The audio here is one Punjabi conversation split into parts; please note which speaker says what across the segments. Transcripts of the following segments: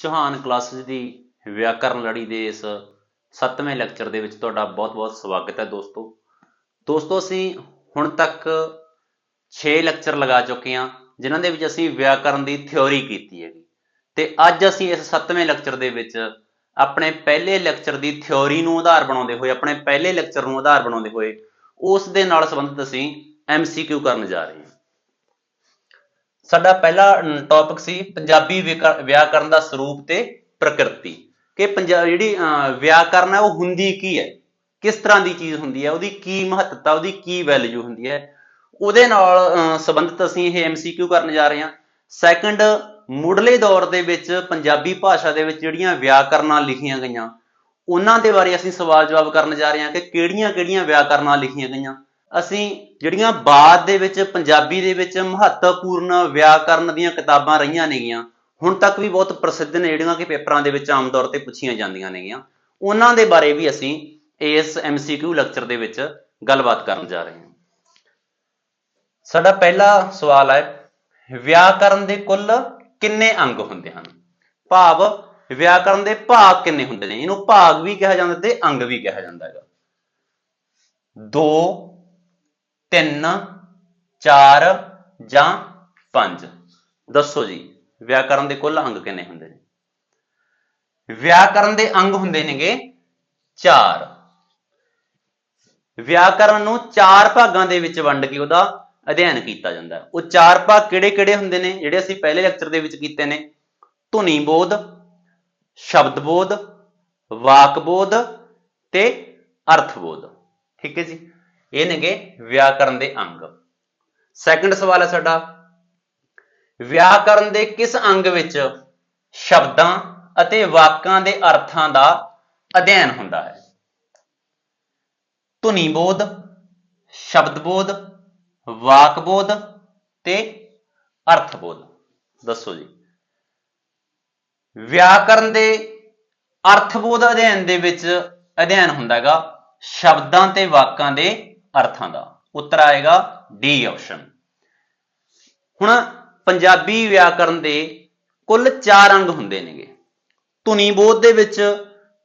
Speaker 1: ਚੌਹਾਨ ਕਲਾਸਿਸ ਦੀ ਵਿਆਕਰਨ ਲੜੀ ਦੇ ਇਸ 7ਵੇਂ ਲੈਕਚਰ ਦੇ ਵਿੱਚ ਤੁਹਾਡਾ ਬਹੁਤ-ਬਹੁਤ ਸਵਾਗਤ ਹੈ ਦੋਸਤੋ। ਦੋਸਤੋ, ਅਸੀਂ ਹੁਣ ਤੱਕ 6 ਲੈਕਚਰ ਲਗਾ ਚੁੱਕੇ ਹਾਂ, ਜਿਨ੍ਹਾਂ ਦੇ ਵਿੱਚ ਅਸੀਂ ਵਿਆਕਰਨ ਦੀ ਥਿਉਰੀ ਕੀਤੀ ਹੈਗੀ। ਤੇ ਅੱਜ ਅਸੀਂ ਇਸ 7ਵੇਂ ਲੈਕਚਰ ਦੇ ਵਿੱਚ ਆਪਣੇ ਪਹਿਲੇ ਲੈਕਚਰ ਦੀ ਥਿਉਰੀ ਨੂੰ ਆਧਾਰ ਬਣਾਉਂਦੇ ਹੋਏ, ਆਪਣੇ ਪਹਿਲੇ ਲੈਕਚਰ ਨੂੰ ਆਧਾਰ ਬਣਾਉਂਦੇ ਹੋਏ, ਉਸ ਦੇ ਨਾਲ ਸੰਬੰਧਿਤ ਅਸੀਂ MCQ ਕਰਨ ਜਾ ਰਹੇ ਹਾਂ। ਸਾਡਾ ਪਹਿਲਾ ਟੌਪਿਕ ਸੀ ਪੰਜਾਬੀ ਵਿਆਕ- ਵਿਆਕਰਨ ਦਾ ਸਰੂਪ ਤੇ ਪ੍ਰਕਿਰਤੀ। ਕਿ ਪੰਜਾਬ ਜਿਹੜੀ ਵਿਆਕਰਨ ਹੈ, ਉਹ ਹੁੰਦੀ ਕੀ ਹੈ? ਕਿਸ ਤਰ੍ਹਾਂ ਦੀ ਚੀਜ਼ ਹੁੰਦੀ ਹੈ? ਉਹਦੀ ਕੀ ਮਹੱਤਤਾ, ਉਹਦੀ ਕੀ ਵੈਲਿਊ ਹੁੰਦੀ ਹੈ? ਉਹਦੇ ਨਾਲ ਸੰਬੰਧਿਤ ਅਸੀਂ ਇਹ MCQ ਕਰਨ ਜਾ ਰਹੇ ਹਾਂ। ਸੈਕੰਡ ਮੁੱਢਲੇ ਦੌਰ ਦੇ ਵਿੱਚ ਪੰਜਾਬੀ ਭਾਸ਼ਾ ਦੇ ਵਿੱਚ ਜਿਹੜੀਆਂ ਵਿਆਕਰਨਾਂ ਲਿਖੀਆਂ ਗਈਆਂ, ਉਹਨਾਂ ਦੇ ਬਾਰੇ ਅਸੀਂ ਸਵਾਲ ਜਵਾਬ ਕਰਨ ਜਾ ਰਹੇ ਹਾਂ ਕਿ ਕਿਹੜੀਆਂ-ਕਿਹੜੀਆਂ ਵਿਆਕਰਨਾਂ ਲਿਖੀਆਂ ਗਈਆਂ? ਅਸੀਂ ਜਿਹੜੀਆਂ ਬਾਅਦ ਦੇ ਵਿੱਚ, ਪੰਜਾਬੀ ਦੇ ਵਿੱਚ ਮਹੱਤਵਪੂਰਨ ਵਿਆਕਰਨ ਦੀਆਂ ਕਿਤਾਬਾਂ ਰਹੀਆਂ ਨੇਗੀਆਂ, ਹੁਣ ਤੱਕ ਵੀ ਬਹੁਤ ਪ੍ਰਸਿੱਧ ਨੇ ਜਿਹੜੀਆਂ ਕਿ ਪੇਪਰਾਂ ਦੇ ਵਿੱਚ ਆਮ ਤੌਰ ਤੇ ਪੁੱਛੀਆਂ ਜਾਂਦੀਆਂ ਨੇਗੀਆਂ। ਉਹਨਾਂ ਦੇ ਬਾਰੇ ਵੀ ਅਸੀਂ ਇਸ MCQ ਲੈਕਚਰ ਦੇ ਵਿੱਚ ਗੱਲਬਾਤ ਕਰਨ ਜਾ ਰਹੇ ਹਾਂ। ਸਾਡਾ ਪਹਿਲਾ ਸਵਾਲ ਹੈ, ਵਿਆਕਰਨ ਦੇ ਕੁੱਲ ਕਿੰਨੇ ਅੰਗ ਹੁੰਦੇ ਹਨ? ਭਾਵ, ਵਿਆਕਰਨ ਦੇ ਭਾਗ ਕਿੰਨੇ ਹੁੰਦੇ ਨੇ? ਇਹਨੂੰ ਭਾਗ ਵੀ ਕਿਹਾ ਜਾਂਦਾ ਤੇ ਅੰਗ ਵੀ ਕਿਹਾ ਜਾਂਦਾ ਹੈਗਾ। 2 3 4 ਜਾਂ 5 ਦੱਸੋ ਜੀ, ਵਿਆਕਰਨ ਦੇ ਕੁੱਲ ਅੰਗ ਕਿੰਨੇ ਹੁੰਦੇ ਨੇ? ਵਿਆਕਰਨ ਦੇ ਅੰਗ ਹੁੰਦੇ ਨੇਗੇ 4 ਵਿਆਕਰਨ ਨੂੰ ਚਾਰ ਭਾਗਾਂ ਦੇ ਵਿੱਚ ਵੰਡ ਕੇ ਉਹਦਾ ਅਧਿਐਨ ਕੀਤਾ ਜਾਂਦਾ ਹੈ। ਉਹ ਚਾਰ ਭਾਗ ਕਿਹੜੇ-ਕਿਹੜੇ ਹੁੰਦੇ ਨੇ? ਜਿਹੜੇ ਅਸੀਂ ਪਹਿਲੇ ਲੈਕਚਰ ਦੇ ਵਿੱਚ ਕੀਤੇ ਨੇ। ਧੁਨੀ ਬੋਧ ਸ਼ਬਦ ਬੋਧ ਵਾਕ ਬੋਧ ਤੇ ਅਰਥ ਬੋਧ ਠੀਕ ਹੈ ਜੀ? ਇਹ ਨੇਗੇ ਵਿਆਕਰਨ ਦੇ ਅੰਗ। ਸੈਕੰਡ ਸਵਾਲ ਹੈ ਸਾਡਾ, ਵਿਆਕਰਨ ਦੇ ਕਿਸ ਅੰਗ ਵਿੱਚ ਸ਼ਬਦਾਂ ਅਤੇ ਵਾਕਾਂ ਦੇ ਅਰਥਾਂ ਦਾ ਅਧਿਐਨ ਹੁੰਦਾ ਹੈ? ਧੁਨੀ ਬੋਧ ਸ਼ਬਦ ਬੋਧ ਵਾਕ ਬੋਧ ਤੇ ਅਰਥ ਬੋਧ ਦੱਸੋ ਜੀ। ਵਿਆਕਰਨ ਦੇ ਅਰਥ ਬੋਧ ਅਧਿਐਨ ਦੇ ਵਿੱਚ ਅਧਿਐਨ ਹੁੰਦਾ ਹੈਗਾ ਸ਼ਬਦਾਂ ਤੇ ਵਾਕਾਂ ਦੇ ਅਰਥਾਂ ਦਾ। ਉੱਤਰ ਆਏਗਾ ਡੀ ਆਪਸ਼ਨ ਹੁਣ ਪੰਜਾਬੀ ਵਿਆਕਰਨ ਦੇ ਕੁੱਲ 4 ਅੰਗ ਹੁੰਦੇ ਨੇਗੇ। ਧੁਨੀ ਬੋਧ ਦੇ ਵਿੱਚ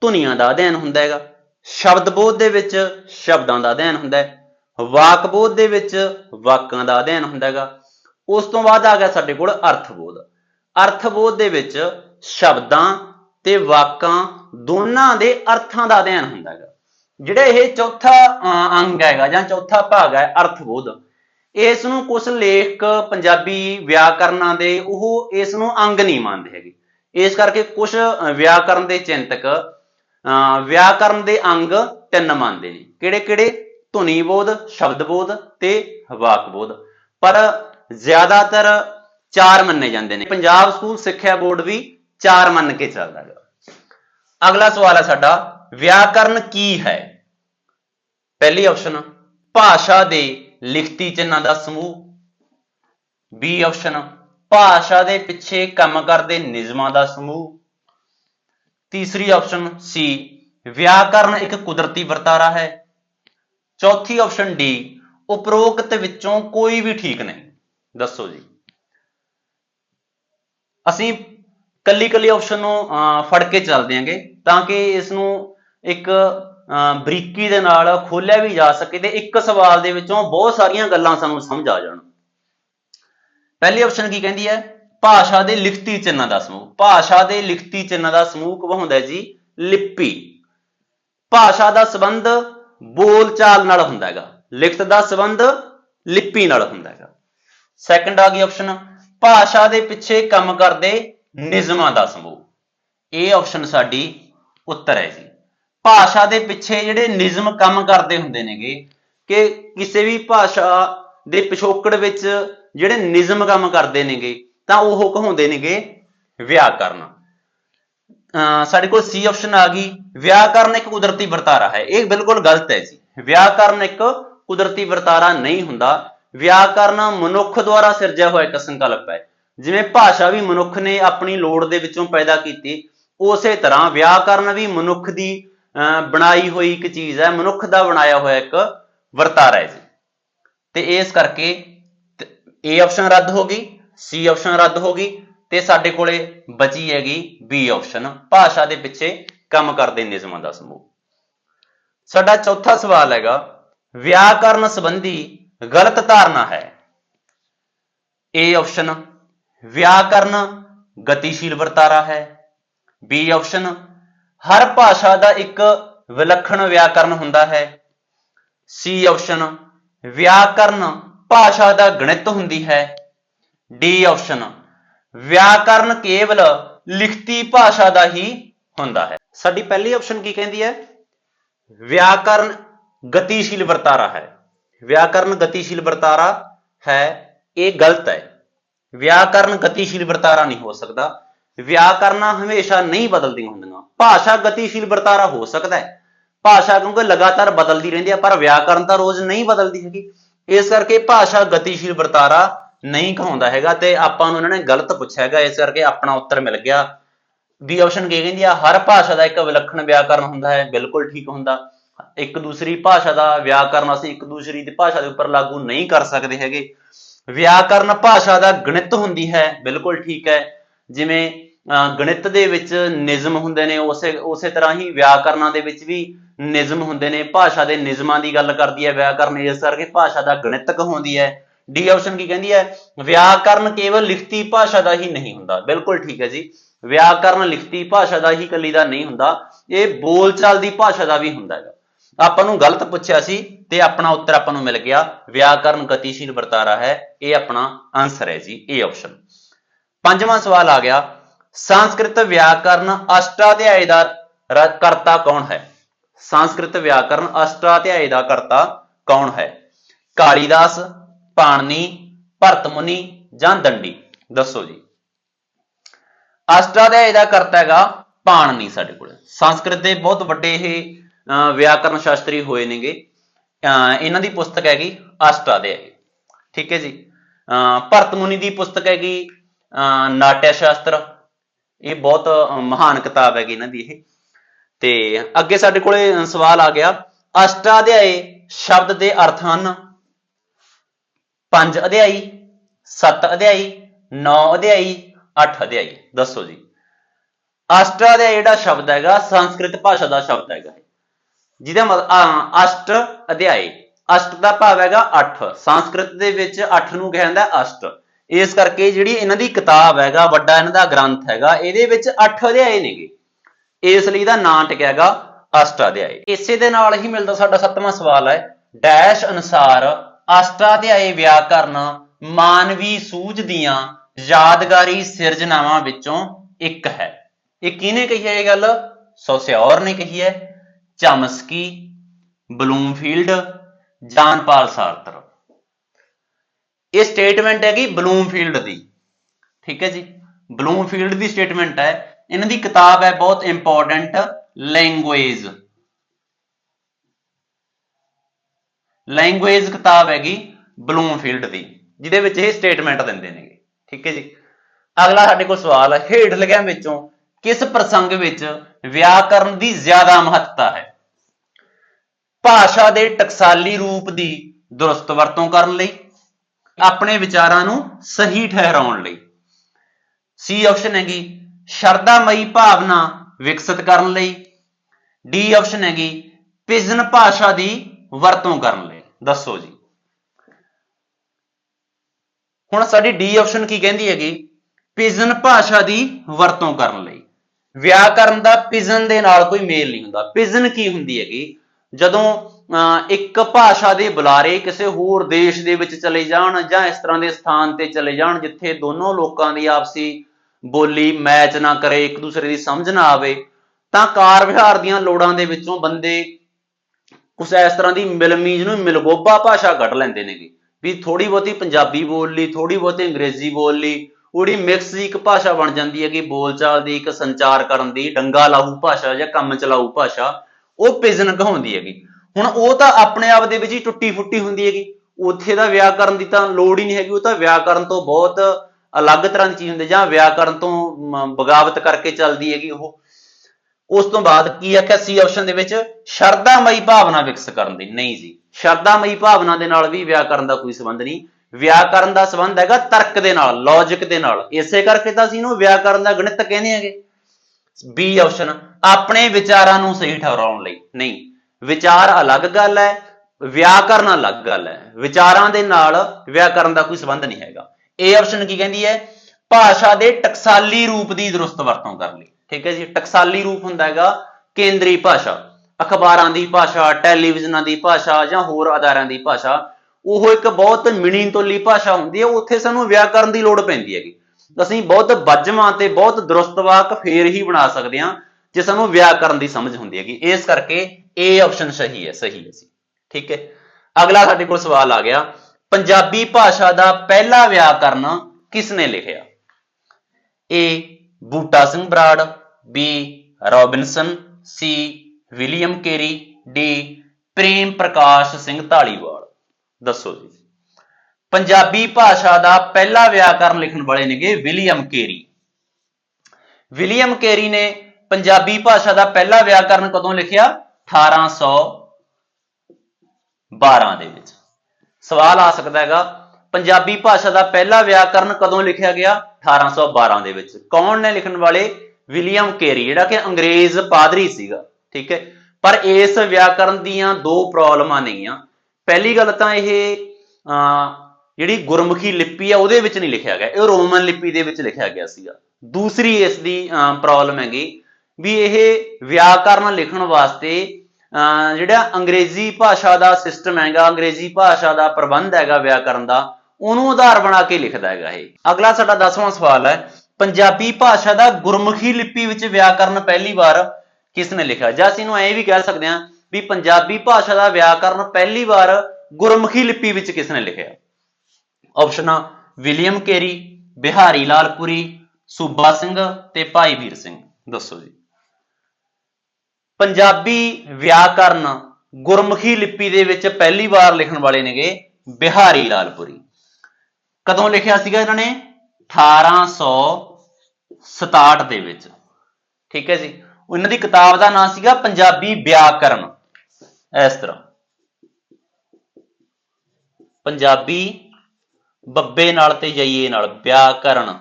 Speaker 1: ਧੁਨੀਆਂ ਦਾ ਅਧਿਐਨ ਹੁੰਦਾ ਹੈਗਾ। ਸ਼ਬਦ ਬੋਧ ਦੇ ਵਿੱਚ ਸ਼ਬਦਾਂ ਦਾ ਅਧਿਐਨ ਹੁੰਦਾ ਹੈ। ਵਾਕ ਬੋਧ ਦੇ ਵਿੱਚ ਵਾਕਾਂ ਦਾ ਅਧਿਐਨ ਹੁੰਦਾ ਹੈਗਾ। ਉਸ ਤੋਂ ਬਾਅਦ ਆ ਗਿਆ ਸਾਡੇ ਕੋਲ ਅਰਥ ਬੋਧ। ਅਰਥ ਬੋਧ ਦੇ ਵਿੱਚ ਸ਼ਬਦਾਂ ਤੇ ਵਾਕਾਂ ਦੋਨਾਂ ਦੇ ਅਰਥਾਂ ਦਾ ਅਧਿਐਨ ਹੁੰਦਾ ਹੈਗਾ। ਜਿਹੜਾ ਇਹ ਚੌਥਾ ਅਹ, ਅੰਗ ਹੈਗਾ ਜਾਂ ਚੌਥਾ ਭਾਗ ਹੈ ਅਰਥ ਬੋਧ ਇਸ ਨੂੰ ਕੁਝ ਲੇਖਕ ਪੰਜਾਬੀ ਵਿਆਕਰਨਾਂ ਦੇ ਉਹ ਇਸ ਨੂੰ ਅੰਗ ਨਹੀਂ ਮੰਨਦੇ ਹੈਗੇ। ਇਸ ਕਰਕੇ ਕੁਝ ਵਿਆਕਰਨ ਦੇ ਚਿੰਤਕ ਅਹ, ਵਿਆਕਰਨ ਦੇ ਅੰਗ ਤਿੰਨ ਮੰਨਦੇ ਨੇ। ਕਿਹੜੇ ਕਿਹੜੇ? ਧੁਨੀ ਬੋਧ ਸ਼ਬਦ ਬੋਧ ਤੇ ਵਾਕ ਬੋਧ ਪਰ ਜ਼ਿਆਦਾਤਰ ਚਾਰ ਮੰਨੇ ਜਾਂਦੇ ਨੇ। ਪੰਜਾਬ ਸਕੂਲ ਸਿੱਖਿਆ ਬੋਰਡ ਵੀ ਚਾਰ ਮੰਨ ਕੇ ਚੱਲਦਾ ਹੈ ਅਗਲਾ ਸਵਾਲ ਹੈ ਸਾਡਾ ਵਿਆਕਰਨ ਕੀ ਹੈ? ਪਹਿਲੀ ਆਪਸ਼ਨ ਭਾਸ਼ਾ ਦੇ ਲਿਖਤੀ ਚਿੰਨਾਂ ਦਾ ਸਮੂਹ। ਬੀ ਆਪਸ਼ਨ ਭਾਸ਼ਾ ਦੇ ਪਿੱਛੇ ਕੰਮ ਕਰਦੇ ਨਿਯਮਾਂ ਦਾ ਸਮੂਹ। ਤੀਸਰੀ ਆਪਸ਼ਨ ਸੀ ਵਿਆਕਰਨ ਇੱਕ ਕੁਦਰਤੀ ਵਰਤਾਰਾ ਹੈ। ਚੌਥੀ ਆਪਸ਼ਨ ਡੀ ਉਪਰੋਕਤ ਵਿੱਚੋਂ ਕੋਈ ਵੀ ਠੀਕ ਨਹੀਂ। ਦੱਸੋ ਜੀ। ਅਸੀਂ ਕੱਲੀ ਕੱਲੀ ਆਪਸ਼ਨ ਨੂੰ ਅਹ, ਫੜ ਕੇ ਚੱਲਦੇ ਆਂਗੇ ਤਾਂ ਕਿ ਇਸ ਨੂੰ ਇੱਕ ਬਰੀਕੀ ਦੇ ਨਾਲ ਖੋਲਿਆ ਵੀ ਜਾ ਸਕੇ ਤੇ ਇੱਕ ਸਵਾਲ ਦੇ ਵਿੱਚੋਂ ਬਹੁਤ ਸਾਰੀਆਂ ਗੱਲਾਂ ਸਾਨੂੰ ਸਮਝ ਆ ਜਾਣ। ਪਹਿਲੀ ਆਪਸ਼ਨ ਕੀ ਕਹਿੰਦੀ ਹੈ? ਭਾਸ਼ਾ ਦੇ ਲਿਖਤੀ ਚਿੰਨਾਂ ਦਾ ਸਮੂਹ। ਭਾਸ਼ਾ ਦੇ ਲਿਖਤੀ ਚਿੰਨਾਂ ਦਾ ਸਮੂਹ ਕਹਾਉਂਦਾ ਹੈ ਜੀ? ਲਿਪੀ। ਭਾਸ਼ਾ ਦਾ ਸੰਬੰਧ ਬੋਲਚਾਲ ਨਾਲ ਹੁੰਦਾ ਹੈਗਾ। ਲਿਖਤ ਦਾ ਸੰਬੰਧ ਲਿਪੀ ਨਾਲ ਹੁੰਦਾ ਹੈਗਾ। ਸੈਕੰਡ ਆ ਗਈ ਆਪਸ਼ਨ ਭਾਸ਼ਾ ਦੇ ਪਿੱਛੇ ਕੰਮ ਕਰਦੇ ਨਿਯਮਾਂ ਦਾ ਸਮੂਹ। ਇਹ ਆਪਸ਼ਨ ਸਾਡੀ ਉੱਤਰ ਹੈ ਜੀ। ਭਾਸ਼ਾ ਦੇ ਪਿੱਛੇ ਜਿਹੜੇ ਨਿਯਮ ਕੰਮ ਕਰਦੇ ਹੁੰਦੇ ਨੇਗੇ ਕਿ ਕਿਸੇ ਵੀ ਭਾਸ਼ਾ ਦੇ ਪਿਛੋਕੜ ਵਿੱਚ ਜਿਹੜੇ ਨਿਯਮ ਕੰਮ ਕਰਦੇ ਨੇਗੇ, ਤਾਂ ਉਹ ਕਹਾਉਂਦੇ ਨੇਗੇ ਵਿਆਕਰਨ ਅਹ ਸਾਡੇ ਕੋਲ ਸੀ ਆਪਸ਼ਨ ਆ ਗਈ ਵਿਆਕਰਨ ਇੱਕ ਕੁਦਰਤੀ ਵਰਤਾਰਾ ਹੈ। ਇਹ ਬਿਲਕੁਲ ਗਲਤ ਹੈ ਜੀ। ਵਿਆਕਰਨ ਇੱਕ ਕੁਦਰਤੀ ਵਰਤਾਰਾ ਨਹੀਂ ਹੁੰਦਾ। ਵਿਆਕਰਨ ਮਨੁੱਖ ਦੁਆਰਾ ਸਿਰਜਿਆ ਹੋਇਆ ਇੱਕ ਸੰਕਲਪ ਹੈ। ਜਿਵੇਂ ਭਾਸ਼ਾ ਵੀ ਮਨੁੱਖ ਨੇ ਆਪਣੀ ਲੋੜ ਦੇ ਵਿੱਚੋਂ ਪੈਦਾ ਕੀਤੀ, ਉਸੇ ਤਰ੍ਹਾਂ ਵਿਆਕਰਨ ਵੀ ਮਨੁੱਖ ਦੀ ਬਣਾਈ ਹੋਈ ਇੱਕ ਚੀਜ਼ ਹੈ, ਮਨੁੱਖ ਦਾ ਬਣਾਇਆ ਹੋਇਆ ਇੱਕ ਵਰਤਾਰਾ ਹੈ ਜੀ। ਤੇ ਇਸ ਕਰਕੇ ਇਹ ਆਪਸ਼ਨ ਰੱਦ ਹੋ ਗਈ ਸੀ ਆਪਸ਼ਨ ਰੱਦ ਹੋ ਗਈ, ਤੇ ਸਾਡੇ ਕੋਲੇ ਬਚੀ ਹੈਗੀ ਬੀ ਆਪਸ਼ਨ ਭਾਸ਼ਾ ਦੇ ਪਿੱਛੇ ਕੰਮ ਕਰਦੇ ਨਿਯਮਾਂ ਦਾ ਸਮੂਹ। ਸਾਡਾ ਚੌਥਾ ਸਵਾਲ ਹੈਗਾ, ਵਿਆਕਰਨ ਸੰਬੰਧੀ ਗਲਤ ਧਾਰਨਾ ਹੈ। ਏ ਆਪਸ਼ਨ ਵਿਆਕਰਨ ਗਤੀਸ਼ੀਲ ਵਰਤਾਰਾ ਹੈ। ਬੀ ਆਪਸ਼ਨ ਹਰ ਭਾਸ਼ਾ ਦਾ ਇੱਕ ਵਿਲੱਖਣ ਵਿਆਕਰਨ ਹੁੰਦਾ ਹੈ। ਸੀ ਆਪਸ਼ਨ, ਵਿਆਕਰਨ ਭਾਸ਼ਾ ਦਾ ਗਣਿਤ ਹੁੰਦੀ ਹੈ। ਡੀ ਆਪਸ਼ਨ, ਵਿਆਕਰਨ ਕੇਵਲ ਲਿਖਤੀ ਭਾਸ਼ਾ ਦਾ ਹੀ ਹੁੰਦਾ ਹੈ। ਸਾਡੀ ਪਹਿਲੀ ਆਪਸ਼ਨ ਕੀ ਕਹਿੰਦੀ ਹੈ? ਵਿਆਕਰਨ ਗਤੀਸ਼ੀਲ ਵਰਤਾਰਾ ਹੈ। ਵਿਆਕਰਨ ਗਤੀਸ਼ੀਲ ਵਰਤਾਰਾ ਹੈ, ਇਹ ਗਲਤ ਹੈ। ਵਿਆਕਰਨ ਗਤੀਸ਼ੀਲ ਵਰਤਾਰਾ ਨਹੀਂ ਹੋ ਸਕਦਾ। ਵਿਆਕਰਨਾਂ ਹਮੇਸ਼ਾ ਨਹੀਂ ਬਦਲਦੀਆਂ ਹੁੰਦੀਆਂ। ਭਾਸ਼ਾ ਗਤੀਸ਼ੀਲ ਵਰਤਾਰਾ ਹੋ ਸਕਦਾ ਹੈ। ਭਾਸ਼ਾ ਕਿਉਂਕਿ ਲਗਾਤਾਰ ਬਦਲਦੀ ਰਹਿੰਦੀ ਹੈ, ਪਰ ਵਿਆਕਰਨ ਤਾਂ ਰੋਜ਼ ਨਹੀਂ ਬਦਲਦੀ ਹੈਗੀ। ਇਸ ਕਰਕੇ ਭਾਸ਼ਾ ਗਤੀਸ਼ੀਲ ਵਰਤਾਰਾ ਨਹੀਂ ਕਹਾਉਂਦਾ ਹੈਗਾ ਤੇ ਆਪਾਂ ਨੂੰ ਇਹਨਾਂ ਨੇ ਗਲਤ ਪੁੱਛਿਆ ਹੈਗਾ। ਇਸ ਕਰਕੇ ਆਪਣਾ ਉੱਤਰ ਮਿਲ ਗਿਆ। ਬੀ ਆਪਸ਼ਨ ਕੀ ਕਹਿੰਦੀ ਆ? ਹਰ ਭਾਸ਼ਾ ਦਾ ਇੱਕ ਵਿਲੱਖਣ ਵਿਆਕਰਨ ਹੁੰਦਾ ਹੈ, ਬਿਲਕੁਲ ਠੀਕ ਹੁੰਦਾ। ਇੱਕ ਦੂਸਰੀ ਭਾਸ਼ਾ ਦਾ ਵਿਆਕਰਨ ਅਸੀਂ ਇੱਕ ਦੂਸਰੀ ਦੀ ਭਾਸ਼ਾ ਦੇ ਉੱਪਰ ਲਾਗੂ ਨਹੀਂ ਕਰ ਸਕਦੇ ਹੈਗੇ। ਵਿਆਕਰਨ ਭਾਸ਼ਾ ਦਾ ਗਣਿਤ ਹੁੰਦੀ ਹੈ, ਬਿਲਕੁਲ ਠੀਕ ਹੈ। ਜਿਵੇਂ ਗਣਿਤ ਦੇ ਵਿੱਚ ਨਿਯਮ ਹੁੰਦੇ ਨੇ, ਉਸੇ ਉਸੇ ਤਰ੍ਹਾਂ ਹੀ ਵਿਆਕਰਨਾਂ ਦੇ ਵਿੱਚ ਵੀ ਨਿਯਮ ਹੁੰਦੇ ਨੇ। ਭਾਸ਼ਾ ਦੇ ਨਿਯਮਾਂ ਦੀ ਗੱਲ ਕਰਦੀ ਹੈ, ਵਿਆਕਰਨ ਇਸ ਕਰਕੇ ਭਾਸ਼ਾ ਦਾ ਗਣਿਤ ਕਹਾਉਂਦੀ ਹੈ। ਡੀ ਆਪਸ਼ਨ ਕੀ ਕਹਿੰਦੀ ਹੈ? ਵਿਆਕਰਨ ਕੇਵਲ ਲਿਖਤੀ ਭਾਸ਼ਾ ਦਾ ਹੀ ਨਹੀਂ ਹੁੰਦਾ। ਬਿਲਕੁਲ ਠੀਕ ਹੈ ਜੀ। ਵਿਆਕਰਨ ਲਿਖਤੀ ਭਾਸ਼ਾ ਦਾ ਹੀ ਇਕੱਲੀ ਦਾ ਨਹੀਂ ਹੁੰਦਾ। ਇਹ ਬੋਲਚਾਲ ਦੀ ਭਾਸ਼ਾ ਦਾ ਵੀ ਹੁੰਦਾ ਹੈਗਾ। ਆਪਾਂ ਨੂੰ ਗਲਤ ਪੁੱਛਿਆ ਸੀ ਤੇ ਆਪਣਾ ਉੱਤਰ ਆਪਾਂ ਨੂੰ ਮਿਲ ਗਿਆ। ਵਿਆਕਰਨ ਗਤੀਸ਼ੀਲ ਵਰਤਾਰਾ ਹੈ। ਇਹ ਆਪਣਾ ਆਨਸਰ ਹੈ ਜੀ ਇਹ ਆਪਸ਼ਨ ਪੰਜਵਾਂ ਸਵਾਲ ਆ ਗਿਆ। ਸੰਸਕ੍ਰਿਤ ਵਿਆਕਰਨ ਅਸ਼ਟਾਧਿਆਇ ਦਾ ਕਰਤਾ ਕੌਣ ਹੈ? ਸੰਸਕ੍ਰਿਤ ਵਿਆਕਰਨ ਅਸ਼ਟਾਧਿਆਇ ਦਾ ਕਰਤਾ ਕੌਣ ਹੈ? ਕਾਲੀਦਾਸ ਪਾਣਨੀ ਭਰਤ ਮੁਨੀ ਜਾਂ ਦੰਡੀ? ਦੱਸੋ ਜੀ। ਅਸ਼ਟਾਧਿਆਇ ਦਾ ਕਰਤਾ ਹੈਗਾ ਪਾਣਨੀ ਸਾਡੇ ਕੋਲ। ਸੰਸਕ੍ਰਿਤ ਦੇ ਬਹੁਤ ਵੱਡੇ ਇਹ ਅਹ, ਵਿਆਕਰਨ ਸ਼ਾਸਤਰੀ ਹੋਏ ਨੇਗੇ। ਅਹ, ਇਹਨਾਂ ਦੀ ਪੁਸਤਕ ਹੈਗੀ ਅਸ਼ਟਾਧਿਆਇ। ਠੀਕ ਹੈ ਜੀ। ਅਹ, ਭਰਤ ਮੁਨੀ ਦੀ ਪੁਸਤਕ ਹੈਗੀ ਅਹ, ਨਾਟਯ ਸ਼ਾਸਤਰ। ਇਹ ਬਹੁਤ ਮਹਾਨ ਕਿਤਾਬ ਹੈਗੀ ਇਹਨਾਂ ਦੀ ਇਹ। ਤੇ ਅੱਗੇ ਸਾਡੇ ਕੋਲੇ ਸਵਾਲ ਆ ਗਿਆ। ਅਸ਼ਟਾਧਿਆਇ ਸ਼ਬਦ ਦੇ ਅਰਥ ਹਨ ਪੰਜ ਅਧਿਆਈ ਸੱਤ ਅਧਿਆਈ ਨੌ ਅਧਿਆਈ ਅੱਠ ਅਧਿਆਈ। ਦੱਸੋ ਜੀ। ਅਸ਼ਟਾਧਿਆਇ ਜਿਹੜਾ ਸ਼ਬਦ ਹੈਗਾ ਸੰਸਕ੍ਰਿਤ ਭਾਸ਼ਾ ਦਾ ਸ਼ਬਦ ਹੈਗਾ। ਜਿਹਦਾ ਮਤਲਬ ਅਹ, ਅਸ਼ਟ ਅਧਿਆਏ। ਅਸ਼ਟ ਦਾ ਭਾਵ ਹੈਗਾ 8 ਸੰਸਕ੍ਰਿਤ ਦੇ ਵਿੱਚ 8 ਨੂੰ ਕਿਹਾ ਜਾਂਦਾ ਅਸ਼ਟ। ਇਸ ਕਰਕੇ ਜਿਹੜੀ ਇਹਨਾਂ ਦੀ ਕਿਤਾਬ ਹੈਗਾ, ਵੱਡਾ ਇਹਨਾਂ ਦਾ ਗ੍ਰੰਥ ਹੈਗਾ, ਇਹਦੇ ਵਿੱਚ 8 ਅਧਿਆਏ ਨੇਗੇ। ਇਸ ਲਈ ਦਾ ਨਾਂ ਟਿਕਿਆ ਹੈਗਾ ਅਸ਼ਟਾਧਿਆਏ ਇਸੇ ਦੇ ਨਾਲ ਹੀ ਮਿਲਦਾ ਸਾਡਾ ਸੱਤਵਾਂ ਸਵਾਲ ਹੈ, ਡੈਸ਼ ਅਨੁਸਾਰ ਅਸ਼ਟਾਧਿਆਏ ਵਿਆਕਰਨ ਮਾਨਵੀ ਸੂਝ ਦੀਆਂ ਯਾਦਗਾਰੀ ਸਿਰਜਣਾਵਾਂ ਵਿੱਚੋਂ ਇੱਕ ਹੈ। ਇਹ ਕਿਹਨੇ ਕਹੀ ਹੈ ਇਹ ਗੱਲ? ਸੋਸਿਓਰ ਨੇ ਕਹੀ ਹੈ, ਚਮਸਕੀ, ਬਲੂਮਫੀਲਡ, ਜਾਨਪਾਲ ਸਾਰਤਰ। ਇਹ ਸਟੇਟਮੈਂਟ ਹੈਗੀ ਬਲੂਮਫੀਲਡ ਦੀ। ਠੀਕ ਹੈ ਜੀ? ਬਲੂਮਫੀਲਡ ਦੀ ਸਟੇਟਮੈਂਟ ਹੈ। ਇਹਨਾਂ ਦੀ ਕਿਤਾਬ ਹੈ ਬਹੁਤ ਇੰਪੋਰਟੈਂਟ ਲੈਂਗੁਏਜ ਲੈਂਗੁਏਜ ਕਿਤਾਬ ਹੈਗੀ ਬਲੂਮਫੀਲਡ ਦੀ, ਜਿਹਦੇ ਵਿੱਚ ਇਹ ਸਟੇਟਮੈਂਟ ਦਿੰਦੇ ਨੇਗੇ ਠੀਕ ਹੈ ਜੀ? ਅਗਲਾ ਸਾਡੇ ਕੋਲ ਸਵਾਲ ਹੈ ਹੇਠ ਲਿਖਿਆਂ ਵਿੱਚੋਂ ਕਿਸ ਪ੍ਰਸੰਗ ਵਿੱਚ ਵਿਆਕਰਨ ਦੀ ਜ਼ਿਆਦਾ ਮਹੱਤਤਾ ਹੈ? ਭਾਸ਼ਾ ਦੇ ਟਕਸਾਲੀ ਰੂਪ ਦੀ ਦੁਰਸਤ ਵਰਤੋਂ ਕਰਨ ਲਈ ਆਪਣੇ ਵਿਚਾਰਾਂ ਨੂੰ ਸਹੀ ਠਹਿਰਾਉਣ ਲਈ। ਸੀ ਆਪਸ਼ਨ ਹੈਗੀ, ਸ਼ਰਧਾਮਈ ਭਾਵਨਾ ਵਿਕਸਿਤ ਕਰਨ ਲਈ। ਡੀ ਆਪਸ਼ਨ ਹੈਗੀ ਪਿਜਨ ਭਾਸ਼ਾ ਦੀ ਵਰਤੋਂ ਕਰਨ ਲਈ। ਦੱਸੋ ਜੀ। ਹੁਣ ਸਾਡੀ ਡੀ ਆਪਸ਼ਨ ਕੀ ਕਹਿੰਦੀ ਹੈਗੀ? ਪਿਜਨ ਭਾਸ਼ਾ ਦੀ ਵਰਤੋਂ ਕਰਨ ਲਈ। ਵਿਆਕਰਨ ਦਾ ਪਿਜਨ ਦੇ ਨਾਲ ਕੋਈ ਮੇਲ ਨਹੀਂ ਹੁੰਦਾ। ਪਿਜਨ ਕੀ ਹੁੰਦੀ ਹੈਗੀ? ਜਦੋਂ ਇੱਕ ਭਾਸ਼ਾ ਦੇ ਬੁਲਾਰੇ ਕਿਸੇ ਹੋਰ ਦੇਸ਼ ਦੇ ਵਿੱਚ ਚਲੇ ਜਾਣ ਜਾਂ ਇਸ ਤਰ੍ਹਾਂ ਦੇ ਸਥਾਨ ਤੇ ਚਲੇ ਜਾਣ ਜਿੱਥੇ ਦੋਨੋਂ ਲੋਕਾਂ ਦੀ ਆਪਸੀ ਬੋਲੀ ਮੈਚ ਨਾ ਕਰੇ, ਇੱਕ ਦੂਸਰੇ ਦੀ ਸਮਝ ਨਾ ਆਵੇ, ਤਾਂ ਕਾਰ ਵਿਹਾਰ ਦੀਆਂ ਲੋੜਾਂ ਦੇ ਵਿੱਚੋਂ ਬੰਦੇ ਕੁਛ ਇਸ ਤਰ੍ਹਾਂ ਦੀ ਮਿਲਮੀ ਜਿਹਨੂੰ ਮਿਲਗੋਬਾ ਭਾਸ਼ਾ ਕੱਢ ਲੈਂਦੇ ਨੇਗੇ ਵੀ ਥੋੜੀ ਬਹੁਤੀ ਪੰਜਾਬੀ ਬੋਲ ਲਈ ਥੋੜੀ ਬਹੁਤੀ ਅੰਗਰੇਜ਼ੀ ਬੋਲ ਲਈ ਉਹਦੀ ਮਿਕਸ ਦੀ ਇੱਕ ਭਾਸ਼ਾ ਬਣ ਜਾਂਦੀ ਹੈ ਕਿ ਬੋਲਚਾਲ ਦੀ ਇੱਕ ਸੰਚਾਰ ਕਰਨ ਦੀ, ਡੰਗਾ ਲਾਊ ਭਾਸ਼ਾ ਜਾਂ ਕੰਮ ਚਲਾਊ ਭਾਸ਼ਾ, ਉਹ ਪਿਜਨ ਕਹਾਉਂਦੀ ਹੈਗੀ। ਹੁਣ ਉਹ ਤਾਂ ਆਪਣੇ ਆਪ ਦੇ ਵਿੱਚ ਹੀ ਟੁੱਟੀ ਫੁੱਟੀ ਹੁੰਦੀ ਹੈਗੀ। ਉੱਥੇ ਦਾ ਵਿਆਕਰਨ ਦੀ ਤਾਂ ਲੋੜ ਹੀ ਨਹੀਂ ਹੈਗੀ, ਉਹ ਤਾਂ ਵਿਆਕਰਨ ਤੋਂ ਬਹੁਤ ਅਲੱਗ ਤਰ੍ਹਾਂ ਦੀ ਚੀਜ਼ ਹੁੰਦੀ ਜਾਂ ਵਿਆਕਰਨ ਤੋਂ ਬਗਾਵਤ ਕਰਕੇ ਚੱਲਦੀ ਹੈਗੀ ਉਹ। ਉਸ ਤੋਂ ਬਾਅਦ ਕੀ ਆਖਿਆ ਸੀ ਆਪਸ਼ਨ ਦੇ ਵਿੱਚ? ਸ਼ਰਧਾਮਈ ਭਾਵਨਾ ਵਿਕਸਿਤ ਕਰਨ ਦੀ। ਨਹੀਂ ਜੀ, ਸ਼ਰਧਾਮਈ ਭਾਵਨਾ ਦੇ ਨਾਲ ਵੀ ਵਿਆਕਰਨ ਦਾ ਕੋਈ ਸੰਬੰਧ ਨਹੀਂ। ਵਿਆਕਰਨ ਦਾ ਸੰਬੰਧ ਹੈਗਾ ਤਰਕ ਦੇ ਨਾਲ ਲੌਜੀਕ ਦੇ ਨਾਲ। ਇਸੇ ਕਰਕੇ ਤਾਂ ਅਸੀਂ ਇਹਨੂੰ ਵਿਆਕਰਨ ਦਾ ਗਣਿਤ ਕਹਿੰਦੇ ਹੈਗੇ। ਬੀ ਆਪਸ਼ਨ, ਆਪਣੇ ਵਿਚਾਰਾਂ ਨੂੰ ਸਹੀ ਠਹਿਰਾਉਣ ਲਈ। ਨਹੀਂ ਵਿਚਾਰ ਅਲੱਗ ਗੱਲ ਹੈ, ਵਿਆਕਰਨ ਅਲੱਗ ਗੱਲ ਹੈ। ਵਿਚਾਰਾਂ ਦੇ ਨਾਲ ਵਿਆਕਰਨ ਦਾ ਕੋਈ ਸੰਬੰਧ ਨਹੀਂ ਹੈਗਾ। ਇਹ ਆਪਸ਼ਨ ਕੀ ਕਹਿੰਦੀ ਹੈ? ਭਾਸ਼ਾ ਦੇ ਟਕਸਾਲੀ ਰੂਪ ਦੀ ਦਰੁਸਤ ਵਰਤੋਂ ਕਰ ਲਈ। ਠੀਕ ਹੈ ਜੀ? ਟਕਸਾਲੀ ਰੂਪ ਹੁੰਦਾ ਹੈਗਾ ਕੇਂਦਰੀ ਭਾਸ਼ਾ। ਅਖਬਾਰਾਂ ਦੀ ਭਾਸ਼ਾ ਟੈਲੀਵਿਜ਼ਨਾਂ ਦੀ ਭਾਸ਼ਾ ਜਾਂ ਹੋਰ ਅਦਾਰਿਆਂ ਦੀ ਭਾਸ਼ਾ, ਉਹ ਇੱਕ ਬਹੁਤ ਮਿਣੀ ਤੋਲੀ ਭਾਸ਼ਾ ਹੁੰਦੀ ਹੈ। ਉੱਥੇ ਸਾਨੂੰ ਵਿਆਕਰਨ ਦੀ ਲੋੜ ਪੈਂਦੀ ਹੈਗੀ। ਅਸੀਂ ਬਹੁਤ ਬੱਜਵਾਂ ਤੇ ਬਹੁਤ ਦਰੁਸਤ ਵਾਕ ਫੇਰ ਹੀ ਬਣਾ ਸਕਦੇ ਹਾਂ। ਜੇ ਸਾਨੂੰ ਵਿਆਕਰਨ ਦੀ ਸਮਝ ਹੁੰਦੀ ਹੈਗੀ, ਇਸ ਕਰਕੇ ਇਹ ਆਪਸ਼ਨ ਸਹੀ ਹੈ ਸਹੀ ਹੈ ਜੀ। ਠੀਕ ਹੈ? ਅਗਲਾ ਸਾਡੇ ਕੋਲ ਸਵਾਲ ਆ ਗਿਆ, ਪੰਜਾਬੀ ਭਾਸ਼ਾ ਦਾ ਪਹਿਲਾ ਵਿਆਕਰਨ ਕਿਸ ਨੇ ਲਿਖਿਆ? A Buta Singh Brar B Robinson C William Carey D Prem Prakash Singh Dhaliwal ਦੱਸੋ ਜੀ। ਪੰਜਾਬੀ ਭਾਸ਼ਾ ਦਾ ਪਹਿਲਾ ਵਿਆਕਰਨ ਲਿਖਣ ਵਾਲੇ ਨੇਗੇ ਵਿਲੀਅਮ ਕੇਰੀ। ਵਿਲੀਅਮ ਕੇਰੀ ਨੇ ਪੰਜਾਬੀ ਭਾਸ਼ਾ ਦਾ ਪਹਿਲਾ ਵਿਆਕਰਨ ਕਦੋਂ ਲਿਖਿਆ? 1812 ਦੇ ਵਿੱਚ। ਸਵਾਲ ਆ ਸਕਦਾ ਹੈਗਾ ਪੰਜਾਬੀ ਭਾਸ਼ਾ ਦਾ ਪਹਿਲਾ ਵਿਆਕਰਨ ਕਦੋਂ ਲਿਖਿਆ ਗਿਆ? 1812 ਦੇ ਵਿੱਚ। ਕੌਣ ਨੇ ਲਿਖਣ ਵਾਲੇ? ਵਿਲੀਅਮ ਕੇਰੀ ਜਿਹੜਾ ਕਿ ਅੰਗਰੇਜ਼ ਪਾਦਰੀ ਸੀਗਾ ਠੀਕ ਹੈ? ਪਰ ਇਸ ਵਿਆਕਰਨ ਦੀਆਂ ਦੋ ਪ੍ਰੋਬਲਮਾਂ ਨੇਗੀਆਂ। ਪਹਿਲੀ ਗੱਲ ਤਾਂ ਇਹ ਅਹ, ਜਿਹੜੀ ਗੁਰਮੁਖੀ ਲਿਪੀ ਆ ਉਹਦੇ ਵਿੱਚ ਨਹੀਂ ਲਿਖਿਆ ਗਿਆ। ਇਹ ਰੋਮਨ ਲਿਪੀ ਦੇ ਵਿੱਚ ਲਿਖਿਆ ਗਿਆ ਸੀਗਾ। ਦੂਸਰੀ ਇਸ ਦੀ ਪ੍ਰੋਬਲਮ ਹੈਗੀ ਵੀ ਇਹ ਵਿਆਕਰਨ ਲਿਖਣ ਵਾਸਤੇ ਅਹ, ਜਿਹੜਾ ਅੰਗਰੇਜ਼ੀ ਭਾਸ਼ਾ ਦਾ ਸਿਸਟਮ ਹੈਗਾ ਅੰਗਰੇਜ਼ੀ ਭਾਸ਼ਾ ਦਾ ਪ੍ਰਬੰਧ ਹੈਗਾ ਵਿਆਕਰਨ ਦਾ ਉਹਨੂੰ ਆਧਾਰ ਬਣਾ ਕੇ ਲਿਖਦਾ ਹੈਗਾ ਇਹ। ਅਗਲਾ ਸਾਡਾ 10ਵਾਂ ਸਵਾਲ ਹੈ ਪੰਜਾਬੀ ਭਾਸ਼ਾ ਦਾ ਗੁਰਮੁਖੀ ਲਿਪੀ ਵਿੱਚ ਵਿਆਕਰਨ ਪਹਿਲੀ ਵਾਰ ਕਿਸ ਨੇ ਲਿਖਿਆ? ਜਾਂ ਅਸੀਂ ਇਹਨੂੰ ਐਂ ਵੀ ਕਹਿ ਸਕਦੇ ਹਾਂ ਵੀ ਪੰਜਾਬੀ ਭਾਸ਼ਾ ਦਾ ਵਿਆਕਰਨ ਪਹਿਲੀ ਵਾਰ ਗੁਰਮੁਖੀ ਲਿਪੀ ਵਿੱਚ ਕਿਸ ਨੇ ਲਿਖਿਆ? ਆਪਸ਼ਨ ਆ ਵਿਲੀਅਮ ਕੇਰੀ ਬਿਹਾਰੀ ਲਾਲ ਪੁਰੀ ਸੂਬਾ ਸਿੰਘ ਤੇ ਭਾਈ ਵੀਰ ਸਿੰਘ। ਦੱਸੋ ਜੀ। ਪੰਜਾਬੀ ਵਿਆਕਰਨ ਗੁਰਮੁਖੀ ਲਿਪੀ ਦੇ ਵਿੱਚ ਪਹਿਲੀ ਵਾਰ ਲਿਖਣ ਵਾਲੇ ਨੇਗੇ ਬਿਹਾਰੀ ਲਾਲਪੁਰੀ। ਕਦੋਂ ਲਿਖਿਆ ਸੀਗਾ ਇਹਨਾਂ ਨੇ? 1867 ਦੇ ਵਿੱਚ। ਠੀਕ ਹੈ ਜੀ। ਉਹਨਾਂ ਦੀ ਕਿਤਾਬ ਦਾ ਨਾਮ ਸੀਗਾ ਪੰਜਾਬੀ ਵਿਆਕਰਨ। ਇਸ ਤਰ੍ਹਾਂ। ਪੰਜਾਬੀ ਬੱਬੇ ਨਾਲ ਤੇ ਜਈਏ ਨਾਲ ਵਿਆਕਰਨ।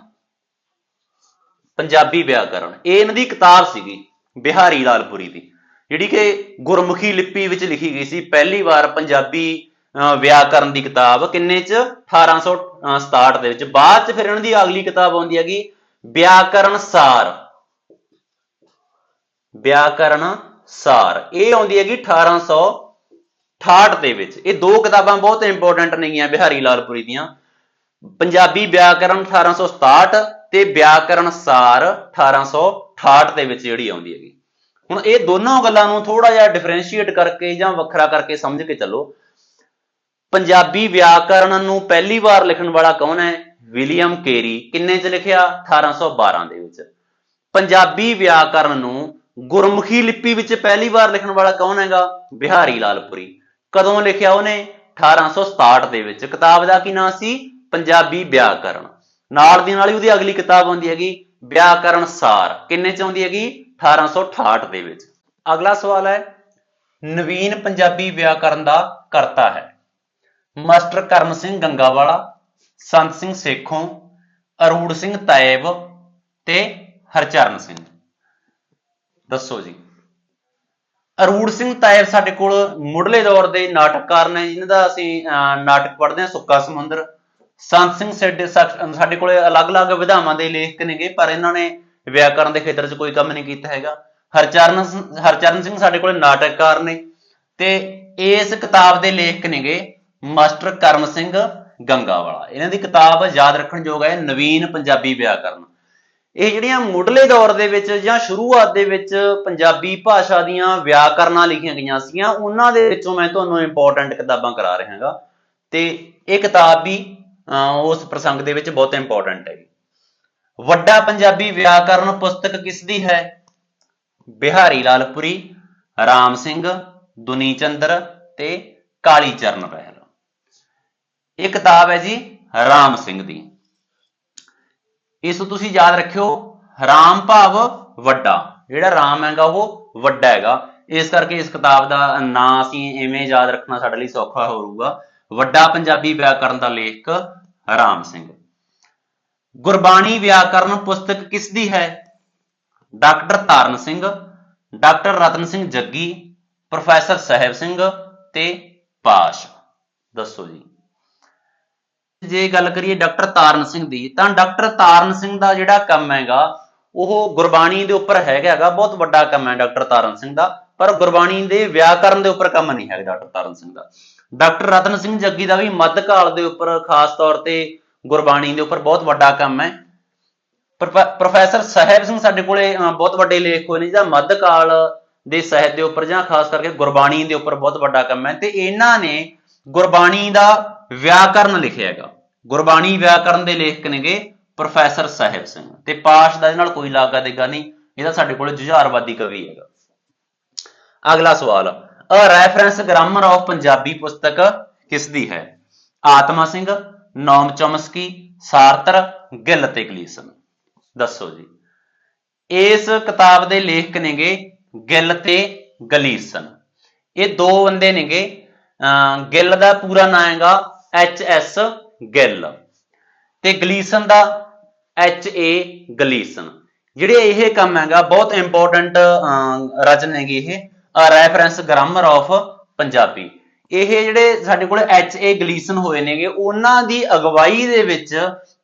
Speaker 1: ਪੰਜਾਬੀ ਵਿਆਕਰਨ। ਇਹ ਇਹਨਾਂ ਦੀ ਕਿਤਾਬ ਸੀਗੀ। ਬਿਹਾਰੀ ਲਾਲਪੁਰੀ ਦੀ ਜਿਹੜੀ ਕਿ ਗੁਰਮੁਖੀ ਲਿਪੀ ਵਿੱਚ ਲਿਖੀ ਗਈ ਸੀ ਪਹਿਲੀ ਵਾਰ ਪੰਜਾਬੀ ਅਹ, ਵਿਆਕਰਨ ਦੀ ਕਿਤਾਬ ਕਿੰਨੇ ਚ? 1867 ਦੇ ਵਿੱਚ। ਬਾਅਦ ਚ ਫਿਰ ਇਹਨਾਂ ਦੀ ਅਗਲੀ ਕਿਤਾਬ ਆਉਂਦੀ ਹੈਗੀ ਵਿਆਕਰਨ ਸਾਰ। ਵਿਆਕਰਨ ਸਾਰ। ਇਹ ਆਉਂਦੀ ਹੈਗੀ 1868 ਦੇ ਵਿੱਚ। ਇਹ ਦੋ ਕਿਤਾਬਾਂ ਬਹੁਤ ਇੰਪੋਰਟੈਂਟ ਨੇਗੀਆਂ ਬਿਹਾਰੀ ਲਾਲਪੁਰੀ ਦੀਆਂ। ਪੰਜਾਬੀ ਵਿਆਕਰਨ 1867 ਤੇ ਵਿਆਕਰਨ ਸਾਰ 1868 ਦੇ ਵਿੱਚ ਜਿਹੜੀ ਆਉਂਦੀ ਹੈਗੀ। ਹੁਣ ਇਹ ਦੋਨੋਂ ਗੱਲਾਂ ਨੂੰ ਥੋੜਾ ਜਿਹਾ ਡਿਫਰੈਂਸ਼ੀਏਟ ਕਰਕੇ ਜਾਂ ਵੱਖਰਾ ਕਰਕੇ ਸਮਝ ਕੇ ਚੱਲੋ। ਪੰਜਾਬੀ ਵਿਆਕਰਨ ਨੂੰ ਪਹਿਲੀ ਵਾਰ ਲਿਖਣ ਵਾਲਾ ਕੌਣ ਹੈ? ਵਿਲੀਅਮ ਕੇਰੀ ਕਿੰਨੇ ਚ ਲਿਖਿਆ? 1812 ਦੇ ਵਿੱਚ। ਪੰਜਾਬੀ ਵਿਆਕਰਨ ਨੂੰ ਗੁਰਮੁਖੀ ਲਿਪੀ ਵਿੱਚ ਪਹਿਲੀ ਵਾਰ ਲਿਖਣ ਵਾਲਾ ਕੌਣ ਹੈਗਾ? ਬਿਹਾਰੀ ਲਾਲਪੁਰੀ ਕਦੋਂ ਲਿਖਿਆ ਉਹਨੇ? 1867 ਦੇ ਵਿੱਚ। ਕਿਤਾਬ ਦਾ ਕੀ ਨਾਮ ਸੀ? ਪੰਜਾਬੀ ਵਿਆਕਰਨ। ਨਾਲ ਦੀ ਨਾਲ ਹੀ ਉਹਦੀ ਅਗਲੀ ਕਿਤਾਬ ਆਉਂਦੀ ਹੈਗੀ ਵਿਆਕਰਨ ਸਾਰ ਕਿੰਨੇ ਚ ਆਉਂਦੀ ਹੈਗੀ? 1868 ਦੇ ਵਿੱਚ। ਅਗਲਾ ਸਵਾਲ ਹੈ ਨਵੀਨ ਪੰਜਾਬੀ ਵਿਆਕਰਨ ਦਾ ਕਰਤਾ ਹੈ। ਮਾਸਟਰ ਕਰਮ ਸਿੰਘ ਗੰਗਾਵਾਲਾ ਸੰਤ ਸਿੰਘ ਸੇਖੋਂ ਅਰੂੜ ਸਿੰਘ ਤਾਇਬ ਤੇ ਹਰਚਰਨ ਸਿੰਘ। ਦੱਸੋ ਜੀ। ਅਰੂੜ ਸਿੰਘ ਤਾਇਬ ਸਾਡੇ ਕੋਲ ਮੁੱਢਲੇ ਦੌਰ ਦੇ ਨਾਟਕਕਾਰ ਨੇ ਜਿਨ੍ਹਾਂ ਦਾ ਅਸੀਂ ਅਹ, ਨਾਟਕ ਪੜ੍ਹਦੇ ਹਾਂ ਸੁੱਕਾ ਸਮੁੰਦਰ। ਸੰਤ ਸਿੰਘ ਸਾਡੇ ਸਖ- ਸਾਡੇ ਕੋਲੇ ਅਲੱਗ-ਅਲੱਗ ਵਿਧਾਵਾਂ ਦੇ ਲੇਖਕ ਨੇਗੇ, ਪਰ ਇਹਨਾਂ ਨੇ ਵਿਆਕਰਨ ਦੇ ਖੇਤਰ 'ਚ ਕੋਈ ਕੰਮ ਨਹੀਂ ਕੀਤਾ ਹੈਗਾ। ਹਰਚਰਨ ਹਰਚਰਨ ਸਿੰਘ ਸਾਡੇ ਕੋਲੇ ਨਾਟਕਕਾਰ ਨੇ ਤੇ ਇਸ ਕਿਤਾਬ ਦੇ ਲੇਖਕ ਨੇਗੇ ਮਾਸਟਰ ਕਰਮ ਸਿੰਘ ਗੰਗਾਵਾਲਾ। ਇਹਨਾਂ ਦੀ ਕਿਤਾਬ ਯਾਦ ਰੱਖਣ ਯੋਗ ਹੈ, ਨਵੀਨ ਪੰਜਾਬੀ ਵਿਆਕਰਨ। ਇਹ ਜਿਹੜੀਆਂ ਮੁੱਢਲੇ ਦੌਰ ਦੇ ਵਿੱਚ ਜਾਂ ਸ਼ੁਰੂਆਤ ਦੇ ਵਿੱਚ ਪੰਜਾਬੀ ਭਾਸ਼ਾ ਦੀਆਂ ਵਿਆਕਰਨਾਂ ਲਿਖੀਆਂ ਗਈਆਂ ਸੀਗੀਆਂ, ਉਹਨਾਂ ਦੇ ਵਿੱਚੋਂ ਮੈਂ ਤੁਹਾਨੂੰ ਇੰਪੋਰਟੈਂਟ ਕਿਤਾਬਾਂ ਕਰਾ ਰਿਹਾ ਹਾਂਗਾ ਤੇ ਇਹ ਕਿਤਾਬ ਵੀ ਉਸ ਪ੍ਰਸੰਗ ਦੇ ਵਿੱਚ ਬਹੁਤ ਇੰਪੋਰਟੈਂਟ ਹੈ ਵੱਡਾ ਪੰਜਾਬੀ ਵਿਆਕਰਨ ਪੁਸਤਕ ਕਿਸ ਦੀ ਹੈ? ਬਿਹਾਰੀ ਲਾਲਪੁਰੀ ਰਾਮ ਸਿੰਘ, ਦੁਨੀ ਚੰਦਰ ਤੇ ਕਾਲੀ ਚਰਨ ਰਹਿਲ। ਇਹ ਕਿਤਾਬ ਹੈ ਜੀ ਰਾਮ ਸਿੰਘ ਦੀ। ਇਸ ਨੂੰ ਤੁਸੀਂ ਯਾਦ ਰੱਖਿਓ, ਰਾਮ ਭਾਵ ਵੱਡਾ। ਜਿਹੜਾ ਰਾਮ ਹੈਗਾ, ਉਹ ਵੱਡਾ ਹੈਗਾ। ਇਸ ਕਰਕੇ ਇਸ ਕਿਤਾਬ ਦਾ ਨਾਂ ਅਸੀਂ ਐਵੇਂ ਯਾਦ ਰੱਖਣਾ ਸਾਡੇ ਲਈ ਸੌਖਾ ਹੋਊਗਾ। ਵੱਡਾ ਪੰਜਾਬੀ ਵਿਆਕਰਨ ਦਾ ਲੇਖਕ ਰਾਮ ਸਿੰਘ। ਗੁਰਬਾਣੀ ਵਿਆਕਰਨ ਪੁਸਤਕ ਕਿਸ ਦੀ ਹੈ? Doctor Taran Singh, doctor Ratan Singh Jaggi, professor Sahib Singh ਤੇ ਪਾਸ਼। ਦੱਸੋ ਜੀ। ਜੇ ਗੱਲ ਕਰੀਏ ਡਾਕਟਰ ਤਾਰਨ ਸਿੰਘ ਦੀ, ਤਾਂ ਡਾਕਟਰ ਤਾਰਨ ਸਿੰਘ ਦਾ ਜਿਹੜਾ ਕੰਮ ਹੈਗਾ, ਉਹ ਗੁਰਬਾਣੀ ਦੇ ਉੱਪਰ ਹੈਗਾ ਹੈਗਾ, ਬਹੁਤ ਵੱਡਾ ਕੰਮ ਹੈ ਡਾਕਟਰ ਤਾਰਨ ਸਿੰਘ ਦਾ, ਪਰ ਗੁਰਬਾਣੀ ਦੇ ਵਿਆਕਰਨ ਦੇ ਉੱਪਰ ਕੰਮ ਨਹੀਂ ਹੈਗਾ ਡਾਕਟਰ ਤਾਰਨ ਸਿੰਘ ਦਾ। ਡਾਕਟਰ ਰਤਨ ਸਿੰਘ ਜੱਗੀ ਦਾ ਵੀ ਮੱਧਕਾਲ ਦੇ ਉੱਪਰ ਖਾਸ ਤੌਰ ਤੇ ਗੁਰਬਾਣੀ ਦੇ ਉੱਪਰ ਬਹੁਤ ਵੱਡਾ ਕੰਮ ਹੈ। ਪ੍ਰੋਫੈ- ਪ੍ਰੋਫੈਸਰ ਸਾਹਿਬ ਸਿੰਘ ਸਾਡੇ ਕੋਲੇ ਬਹੁਤ ਵੱਡੇ ਲੇਖ ਹੋਏ ਨੇ, ਜਿਹਦਾ ਮੱਧਕਾਲ ਦੇ ਸਾਹਿਤ ਦੇ ਉੱਪਰ ਜਾਂ ਖਾਸ ਕਰਕੇ ਗੁਰਬਾਣੀ ਦੇ ਉੱਪਰ ਬਹੁਤ ਵੱਡਾ ਕੰਮ ਹੈ ਤੇ ਇਹਨਾਂ ਨੇ ਗੁਰਬਾਣੀ ਦਾ ਵਿਆਕਰਨ ਲਿਖਿਆ ਹੈਗਾ। ਗੁਰਬਾਣੀ ਵਿਆਕਰਨ ਦੇ ਲੇਖਕ ਨੇਗੇ ਪ੍ਰੋਫੈਸਰ ਸਾਹਿਬ ਸਿੰਘ। ਤੇ ਪਾਸ਼ ਦਾ ਇਹਦੇ ਨਾਲ ਕੋਈ ਲਾਗਾ ਦੇਗਾ ਨਹੀਂ ਇਹਦਾ ਸਾਡੇ ਕੋਲ ਜੁਝਾਰਵਾਦੀ ਕਵੀ ਹੈਗਾ। ਅਗਲਾ ਸਵਾਲ। A reference grammar of Punjabi ਪੁਸਤਕ ਕਿਸ ਦੀ ਹੈ? Atma Singh Noam Chomsky Sartre Gill ਤੇ ਗਲੀਸਨ ਦੱਸੋ ਜੀ। ਇਸ ਕਿਤਾਬ ਦੇ ਲੇਖਕ ਨੇਗੇ ਗਿੱਲ ਤੇ ਗਲੀਸਨ ਇਹ ਦੋ ਬੰਦੇ ਨੇਗੇ ਅਹ ਗਿੱਲ ਦਾ ਪੂਰਾ ਨਾਮ ਹੈਗਾ ਐਚ ਐਸ ਗਿੱਲ ਤੇ ਗਲੀਸਨ ਦਾ ਐਚ ਏ ਗਲੀਸਨ ਜਿਹੜੇ ਇਹ ਕੰਮ ਹੈਗਾ, ਬਹੁਤ ਇੰਪੋਰਟੈਂਟ ਰਚਨਾ ਹੈਗੀ ਇਹ। Reference grammar of Punjabi. ਇਹ ਜਿਹੜੇ ਸਾਡੇ ਕੋਲ ਐਚ ਏ ਗਲੀਸਨ ਹੋਏ ਨੇਗੇ, ਉਹਨਾਂ ਦੀ ਅਗਵਾਈ ਦੇ ਵਿੱਚ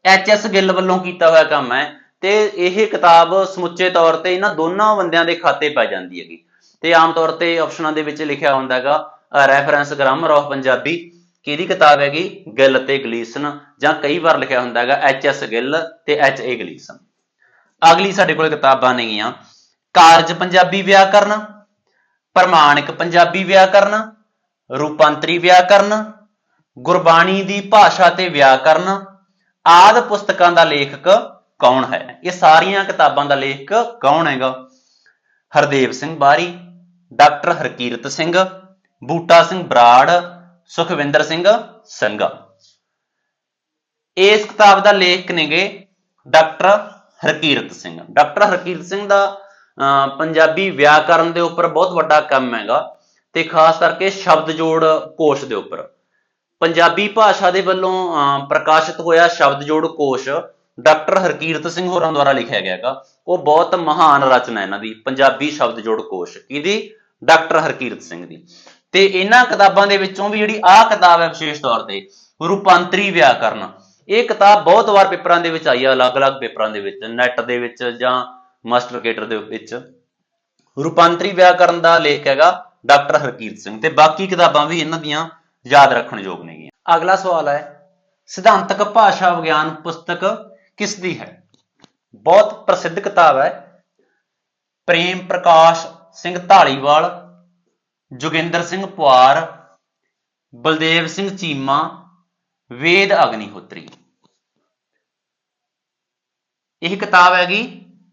Speaker 1: ਐਚ ਐਸ ਗਿੱਲ ਵੱਲੋਂ ਕੀਤਾ ਹੋਇਆ ਕੰਮ ਹੈ ਤੇ ਇਹ ਕਿਤਾਬ ਸਮੁੱਚੇ ਤੌਰ ਤੇ ਇਹਨਾਂ ਦੋਨਾਂ ਬੰਦਿਆਂ ਦੇ ਖਾਤੇ ਪੈ ਜਾਂਦੀ ਹੈਗੀ। ਤੇ ਆਮ ਤੌਰ ਤੇ ਆਪਸ਼ਨਾਂ ਦੇ ਵਿੱਚ ਲਿਖਿਆ ਹੁੰਦਾ ਹੈਗਾ ਰੈਫਰੈਂਸ ਗ੍ਰਾਮਰ ਆਫ ਪੰਜਾਬੀ। ਕਿਹਦੀ ਕਿਤਾਬ ਹੈਗੀ? ਗਿੱਲ ਤੇ ਗਲੀਸਨ ਜਾਂ ਕਈ ਵਾਰ ਲਿਖਿਆ ਹੁੰਦਾ ਹੈਗਾ ਐਚ ਐਸ ਗਿੱਲ ਤੇ ਐਚ ਏ ਗਲੀਸਨ ਅਗਲੀ ਸਾਡੇ ਕੋਲ ਕਿਤਾਬਾਂ ਨੇਗੀਆਂ। ਕਾਰਜ ਪੰਜਾਬੀ ਵਿਆਕਰਨ। ਪ੍ਰਮਾਣਿਕ ਪੰਜਾਬੀ ਵਿਆਕਰਨ ਰੂਪਾਂਤਰੀ ਵਿਆਕਰਨ ਗੁਰਬਾਣੀ ਦੀ ਭਾਸ਼ਾ ਤੇ ਵਿਆਕਰਨ ਆਦ ਪੁਸਤਕਾਂ ਦਾ ਲੇਖਕ ਕੌਣ ਹੈ? ਇਹ ਸਾਰੀਆਂ ਕਿਤਾਬਾਂ ਦਾ ਲੇਖਕ ਕੌਣ ਹੈਗਾ? ਹਰਦੇਵ ਸਿੰਘ ਬਾਰੀ, ਡਾਕਟਰ ਹਰਕੀਰਤ ਸਿੰਘ, ਬੂਟਾ ਸਿੰਘ ਬਰਾੜ, ਸੁਖਵਿੰਦਰ ਸਿੰਘ ਸੰਗਾ। ਇਸ ਕਿਤਾਬ ਦਾ ਲੇਖਕ ਨੇਗੇ ਡਾਕਟਰ ਹਰਕੀਰਤ ਸਿੰਘ। ਡਾਕਟਰ ਹਰਕੀਰਤ ਸਿੰਘ ਦਾ ਪੰਜਾਬੀ ਵਿਆਕਰਨ ਦੇ ਉੱਪਰ ਬਹੁਤ ਵੱਡਾ ਕੰਮ ਹੈਗਾ ਤੇ ਖਾਸ ਕਰਕੇ ਸ਼ਬਦ ਜੋੜ ਕੋਸ਼ ਦੇ ਉੱਪਰ। ਪੰਜਾਬੀ ਭਾਸ਼ਾ ਦੇ ਵੱਲੋਂ ਅਹ, ਪ੍ਰਕਾਸ਼ਿਤ ਹੋਇਆ ਸ਼ਬਦ ਜੋੜ ਕੋਸ਼ ਡਾਕਟਰ ਹਰਕੀਰਤ ਸਿੰਘ ਹੋਰਾਂ ਦੁਆਰਾ ਲਿਖਿਆ ਗਿਆ ਹੈਗਾ। ਉਹ ਬਹੁਤ ਮਹਾਨ ਰਚਨਾ ਇਹਨਾਂ ਦੀ ਪੰਜਾਬੀ ਸ਼ਬਦ ਜੋੜ ਕੋਸ਼। ਕਿਹਦੀ? ਡਾਕਟਰ ਹਰਕੀਰਤ ਸਿੰਘ ਦੀ। ਤੇ ਇਹਨਾਂ ਕਿਤਾਬਾਂ ਦੇ ਵਿੱਚੋਂ ਵੀ ਜਿਹੜੀ ਆਹ ਕਿਤਾਬ ਹੈ ਵਿਸ਼ੇਸ਼ ਤੌਰ ਤੇ ਰੂਪਾਂਤਰੀ ਵਿਆਕਰਨ ਇਹ ਕਿਤਾਬ ਬਹੁਤ ਵਾਰ ਪੇਪਰਾਂ ਦੇ ਵਿੱਚ ਆਈ ਹੈ ਅਲੱਗ-ਅਲੱਗ ਪੇਪਰਾਂ ਦੇ ਵਿੱਚ ਨੈਟ ਦੇ ਵਿੱਚ ਜਾਂ ਮਾਸਟਰ ਕੇਟਰ ਦੇ ਵਿੱਚ। ਰੂਪਾਂਤਰੀ ਵਿਆਕਰਨ ਦਾ ਲੇਖ ਹੈਗਾ ਡਾਕਟਰ ਹਰਕੀਰਤ ਸਿੰਘ ਤੇ ਬਾਕੀ ਕਿਤਾਬਾਂ ਵੀ ਇਹਨਾਂ ਦੀਆਂ ਯਾਦ ਰੱਖਣ ਯੋਗ ਨੇਗੀਆਂ ਅਗਲਾ ਸਵਾਲ ਹੈ, ਸਿਧਾਂਤਕ ਭਾਸ਼ਾ ਵਿਗਿਆਨ ਪੁਸਤਕ ਕਿਸ ਦੀ ਹੈ? ਬਹੁਤ ਪ੍ਰਸਿੱਧ ਕਿਤਾਬ ਹੈ। ਪ੍ਰੇਮ ਪ੍ਰਕਾਸ਼ ਸਿੰਘ ਢਾਲੀਵਾਲ ਜੋਗਿੰਦਰ ਸਿੰਘ ਪੁਆਰ, ਬਲਦੇਵ ਸਿੰਘ ਚੀਮਾ, ਵੇਦ ਅਗਨੀਹੋਤਰੀ। ਇਹ ਕਿਤਾਬ ਹੈਗੀ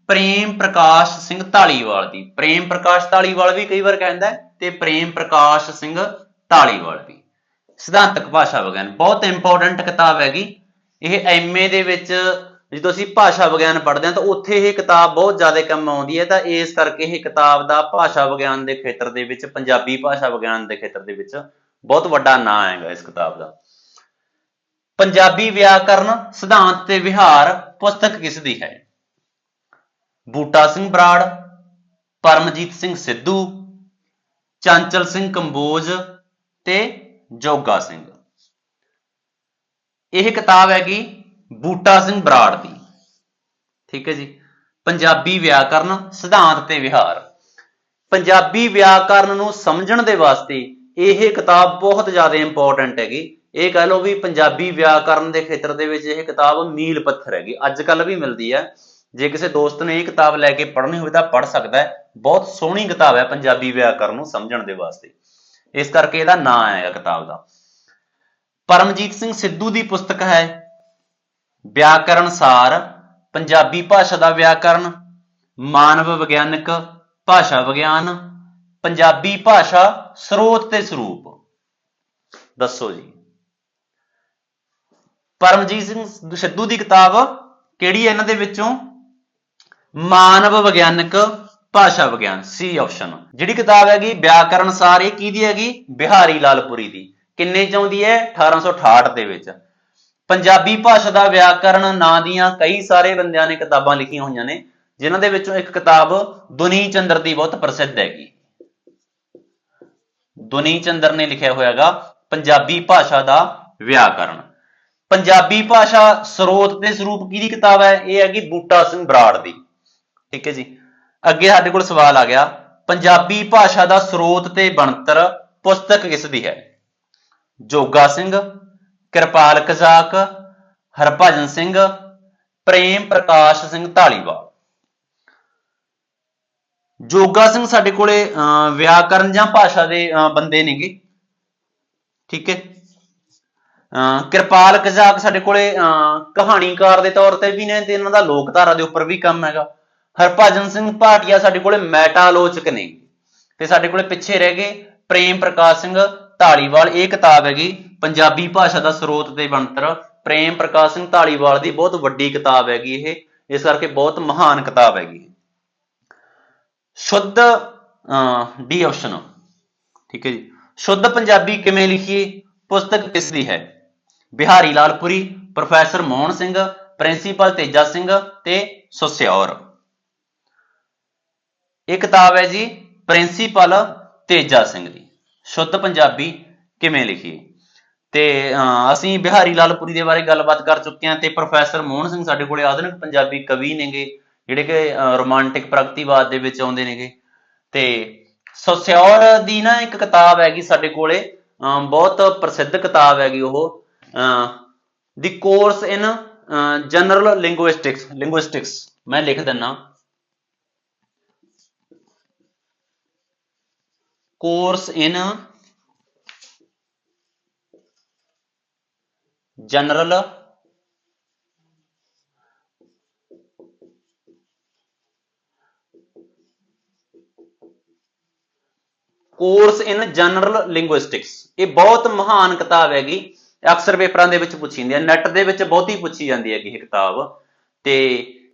Speaker 1: ਪ੍ਰੇਮ ਪ੍ਰਕਾਸ਼ ਸਿੰਘ ਢਾਲੀਵਾਲ ਦੀ। ਪ੍ਰੇਮ ਪ੍ਰਕਾਸ਼ ਢਾਲੀਵਾਲ ਵੀ ਕਈ ਵਾਰ ਕਹਿੰਦਾ ਤੇ ਪ੍ਰੇਮ ਪ੍ਰਕਾਸ਼ ਸਿੰਘ ਢਾਲੀਵਾਲ ਵੀ। ਸਿਧਾਂਤਕ ਭਾਸ਼ਾ ਵਿਗਿਆਨ, ਬਹੁਤ ਇੰਪੋਰਟੈਂਟ ਕਿਤਾਬ ਹੈਗੀ। ਇਹ ਐਮਏ ਦੇ ਵਿੱਚ ਜਦੋਂ ਅਸੀਂ ਭਾਸ਼ਾ ਵਿਗਿਆਨ ਪੜ੍ਹਦੇ ਹਾਂ ਤਾਂ ਉੱਥੇ ਇਹ ਕਿਤਾਬ ਬਹੁਤ ਜ਼ਿਆਦਾ ਕੰਮ ਆਉਂਦੀ ਹੈ ਤਾਂ ਇਸ ਕਰਕੇ ਇਹ ਕਿਤਾਬ ਦਾ ਭਾਸ਼ਾ ਵਿਗਿਆਨ ਦੇ ਖੇਤਰ ਦੇ ਵਿੱਚ, ਪੰਜਾਬੀ ਭਾਸ਼ਾ ਵਿਗਿਆਨ ਦੇ ਖੇਤਰ ਦੇ ਵਿੱਚ ਬਹੁਤ ਵੱਡਾ ਨਾਂ ਹੈਗਾ ਇਸ ਕਿਤਾਬ ਦਾ। ਪੰਜਾਬੀ ਵਿਆਕਰਨ ਸਿਧਾਂਤ ਤੇ ਵਿਹਾਰ ਪੁਸਤਕ ਕਿਸ ਦੀ ਹੈ? ਬੂਟਾ ਸਿੰਘ ਬਰਾੜ, ਪਰਮਜੀਤ ਸਿੰਘ ਸਿੱਧੂ, ਚੰਚਲ ਸਿੰਘ ਕੰਬੋਜ ਤੇ ਜੋਗਾ ਸਿੰਘ। ਇਹ ਕਿਤਾਬ ਹੈਗੀ ਬੂਟਾ ਸਿੰਘ ਬਰਾੜ ਦੀ। ਠੀਕ ਹੈ ਜੀ। ਪੰਜਾਬੀ ਵਿਆਕਰਨ, ਸਿਧਾਂਤ ਤੇ ਵਿਹਾਰ। ਪੰਜਾਬੀ ਵਿਆਕਰਨ ਨੂੰ ਸਮਝਣ ਦੇ ਵਾਸਤੇ ਇਹ ਕਿਤਾਬ ਬਹੁਤ ਜ਼ਿਆਦਾ ਇੰਪੋਰਟੈਂਟ ਹੈਗੀ। ਇਹ ਕਹਿ ਲਓ ਵੀ ਪੰਜਾਬੀ ਵਿਆਕਰਨ ਦੇ ਖੇਤਰ ਦੇ ਵਿੱਚ ਇਹ ਕਿਤਾਬ ਮੀਲ ਪੱਥਰ ਹੈਗੀ। ਅੱਜ ਕੱਲ ਵੀ ਮਿਲਦੀ ਹੈ। ਜੇ ਕਿਸੇ ਦੋਸਤ ਨੇ ਇਹ ਕਿਤਾਬ ਲੈ ਕੇ ਪੜ੍ਹਨੀ ਹੋਵੇ ਤਾਂ ਪੜ੍ਹ ਸਕਦਾ ਹੈ। ਬਹੁਤ ਸੋਹਣੀ ਕਿਤਾਬ ਹੈ ਪੰਜਾਬੀ ਵਿਆਕਰਨ ਨੂੰ ਸਮਝਣ ਦੇ ਵਾਸਤੇ। ਇਸ ਕਰਕੇ ਇਹਦਾ ਨਾਂ ਆਇਆ ਕਿਤਾਬ ਦਾ। ਪਰਮਜੀਤ ਸਿੰਘ ਸਿੱਧੂ ਦੀ ਪੁਸਤਕ ਹੈ, ਵਿਆਕਰਨ ਸਾਰ, ਪੰਜਾਬੀ ਭਾਸ਼ਾ ਦਾ ਵਿਆਕਰਨ, ਮਾਨਵ ਵਿਗਿਆਨਕ ਭਾਸ਼ਾ ਵਿਗਿਆਨ, ਪੰਜਾਬੀ ਭਾਸ਼ਾ ਸਰੋਤ ਤੇ ਸਰੂਪ। ਦੱਸੋ ਜੀ। ਪਰਮਜੀਤ ਸਿੰਘ ਸਿੱਧੂ ਦੀ ਕਿਤਾਬ ਕਿਹੜੀ ਹੈ? ਇਹਨਾਂ ਦੇ ਵਿੱਚੋਂ ਮਾਨਵ ਵਿਗਿਆਨਕ ਭਾਸ਼ਾ ਵਿਗਿਆਨ ਸੀ ਆਪਸ਼ਨ ਜਿਹੜੀ ਕਿਤਾਬ ਹੈਗੀ, ਵਿਆਕਰਨ ਸਾਰ, ਇਹ ਕਿਹਦੀ ਹੈਗੀ? ਬਿਹਾਰੀ ਲਾਲਪੁਰੀ ਦੀ। ਕਿੰਨੇ ਚ ਆਉਂਦੀ ਹੈ? 1868 ਦੇ ਵਿੱਚ। ਪੰਜਾਬੀ ਭਾਸ਼ਾ ਦਾ ਵਿਆਕਰਨ ਨਾਂ ਦੀਆਂ ਕਈ ਸਾਰੇ ਬੰਦਿਆਂ ਨੇ ਕਿਤਾਬਾਂ ਲਿਖੀਆਂ ਹੋਈਆਂ ਨੇ, ਜਿਨ੍ਹਾਂ ਦੇ ਵਿੱਚੋਂ ਇੱਕ ਕਿਤਾਬ ਦੁਨੀ ਚੰਦਰ ਦੀ ਬਹੁਤ ਪ੍ਰਸਿੱਧ ਹੈਗੀ। ਦੁਨੀ ਚੰਦਰ ਨੇ ਲਿਖਿਆ ਹੋਇਆਗਾ, ਪੰਜਾਬੀ ਭਾਸ਼ਾ ਦਾ ਵਿਆਕਰਨ। ਪੰਜਾਬੀ ਭਾਸ਼ਾ ਸਰੋਤ ਤੇ ਸਰੂਪ ਕਿਹਦੀ ਕਿਤਾਬ ਹੈ? ਇਹ ਹੈਗੀ ਬੂਟਾ ਸਿੰਘ ਬਰਾੜ ਦੀ। ਠੀਕ ਹੈ ਜੀ। ਅੱਗੇ ਸਾਡੇ ਕੋਲ ਸਵਾਲ ਆ ਗਿਆ ਪੰਜਾਬੀ ਭਾਸ਼ਾ ਦਾ ਸਰੋਤ ਤੇ ਬਣਤਰ ਪੁਸਤਕ ਕਿਸ ਦੀ ਹੈ? ਜੋਗਾ ਸਿੰਘ ਕਿਰਪਾਲ ਕਜ਼ਾਕ ਹਰਭਜਨ ਸਿੰਘ ਪ੍ਰੇਮ ਪ੍ਰਕਾਸ਼ ਸਿੰਘ ਢਾਲੀਵਾਲ ਜੋਗਾ ਸਿੰਘ ਸਾਡੇ ਕੋਲੇ ਅਹ, ਵਿਆਕਰਨ ਜਾਂ ਭਾਸ਼ਾ ਦੇ ਅਹ, ਬੰਦੇ ਨੇਗੇ। ਠੀਕ ਹੈ। ਅਹ, ਕਿਰਪਾਲ ਕਜ਼ਾਕ ਸਾਡੇ ਕੋਲੇ ਅਹ, ਕਹਾਣੀਕਾਰ ਦੇ ਤੌਰ ਤੇ ਵੀ ਨੇ ਤੇ ਇਹਨਾਂ ਦਾ ਲੋਕਧਾਰਾ ਦੇ ਉੱਪਰ ਵੀ ਕੰਮ ਹੈਗਾ। ਹਰਭਜਨ ਸਿੰਘ ਭਾਟੀਆ ਸਾਡੇ ਕੋਲੇ ਮੈਟਾਲੋਚਕ ਨੇ ਤੇ ਸਾਡੇ ਕੋਲੇ ਪਿੱਛੇ ਰਹਿ ਗਏ ਪ੍ਰੇਮ ਪ੍ਰਕਾਸ਼ ਸਿੰਘ ਢਾਲੀਵਾਲ ਇਹ ਕਿਤਾਬ ਹੈਗੀ ਪੰਜਾਬੀ ਭਾਸ਼ਾ ਦਾ ਸਰੋਤ ਤੇ ਬਣਤਰ। ਪ੍ਰੇਮ ਪ੍ਰਕਾਸ਼ ਸਿੰਘ ਢਾਲੀਵਾਲ ਦੀ ਬਹੁਤ ਵੱਡੀ ਕਿਤਾਬ ਹੈਗੀ ਇਹ। ਇਸ ਕਰਕੇ ਬਹੁਤ ਮਹਾਨ ਕਿਤਾਬ ਹੈਗੀ। ਸ਼ੁੱਧ ਡੀ ਆਪਸ਼ਨ। ਠੀਕ ਹੈ ਜੀ। ਸ਼ੁੱਧ ਪੰਜਾਬੀ ਕਿਵੇਂ ਲਿਖੀਏ? ਪੁਸਤਕ ਕਿਸ ਦੀ ਹੈ? ਬਿਹਾਰੀ ਲਾਲਪੁਰੀ ਪ੍ਰੋਫੈਸਰ ਮੋਹਨ ਸਿੰਘ, ਪ੍ਰਿੰਸੀਪਲ ਤੇਜਾ ਸਿੰਘ ਤੇ ਸੁਸਿਆਰ ਇਹ ਕਿਤਾਬ ਹੈ ਜੀ ਪ੍ਰਿੰਸੀਪਲ ਤੇਜਾ ਸਿੰਘ ਦੀ। ਸ਼ੁੱਧ ਪੰਜਾਬੀ ਕਿਵੇਂ ਲਿਖੀਏ? ਤੇ ਅਸੀਂ ਬਿਹਾਰੀ ਲਾਲਪੁਰੀ ਦੇ ਬਾਰੇ ਗੱਲਬਾਤ ਕਰ ਚੁੱਕੇ ਹਾਂ ਤੇ ਪ੍ਰੋਫੈਸਰ ਮੋਹਨ ਸਿੰਘ ਸਾਡੇ ਕੋਲੇ ਆਧੁਨਿਕ ਪੰਜਾਬੀ ਕਵੀ ਨੇਗੇ, ਜਿਹੜੇ ਕਿ ਰੋਮਾਂਟਿਕ ਪ੍ਰਗਤੀਵਾਦ ਦੇ ਵਿੱਚ ਆਉਂਦੇ ਨੇਗੇ। ਤੇ ਸੋਸਿਓਰ ਦੀ ਨਾ ਇੱਕ ਕਿਤਾਬ ਹੈਗੀ ਸਾਡੇ ਕੋਲੇ ਬਹੁਤ ਪ੍ਰਸਿੱਧ ਕਿਤਾਬ ਹੈਗੀ ਉਹ ਦੀ course in general linguistics linguistics ਮੈਂ ਲਿਖ ਦਿੰਨਾ। Course in general course in general linguistics ਇਹ ਬਹੁਤ ਮਹਾਨ ਕਿਤਾਬ ਹੈਗੀ। ਅਕਸਰ ਪੇਪਰਾਂ ਦੇ ਵਿੱਚ ਪੁੱਛੀ ਜਾਂਦੀ ਹੈ। ਨੈਟ ਦੇ ਵਿੱਚ ਬਹੁਤੀ ਪੁੱਛੀ ਜਾਂਦੀ ਹੈਗੀ ਇਹ ਕਿਤਾਬ। ਤੇ